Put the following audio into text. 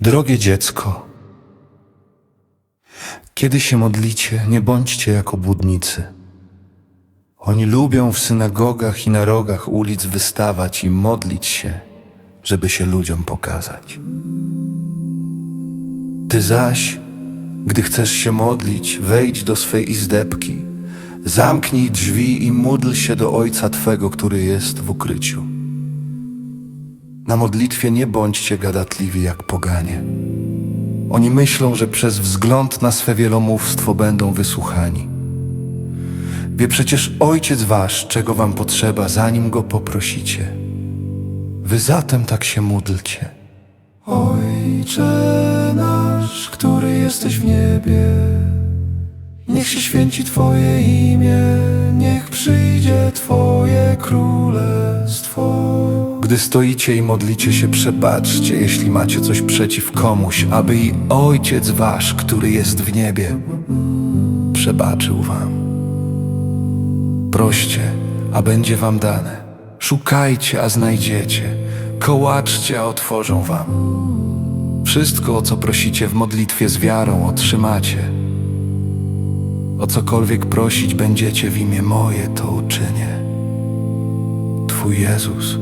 Drogie dziecko, kiedy się modlicie, nie bądźcie jak obłudnicy. Oni lubią w synagogach i na rogach ulic wystawać i modlić się, żeby się ludziom pokazać. Ty zaś, gdy chcesz się modlić, wejdź do swej izdebki, zamknij drzwi i módl się do Ojca Twego, który jest w ukryciu. Na modlitwie nie bądźcie gadatliwi jak poganie. Oni myślą, że przez wzgląd na swe wielomówstwo będą wysłuchani. Wie przecież Ojciec Wasz, czego Wam potrzeba, zanim Go poprosicie. Wy zatem tak się módlcie. Ojcze nasz, który jesteś w niebie, niech się święci Twoje imię, Gdy stoicie i modlicie się, przebaczcie, jeśli macie coś przeciw komuś, aby i Ojciec Wasz, który jest w niebie, przebaczył Wam. Proście, a będzie Wam dane. Szukajcie, a znajdziecie. Kołaczcie, a otworzą Wam. Wszystko, o co prosicie w modlitwie z wiarą, otrzymacie. O cokolwiek prosić będziecie w imię moje, to uczynię. Twój Jezus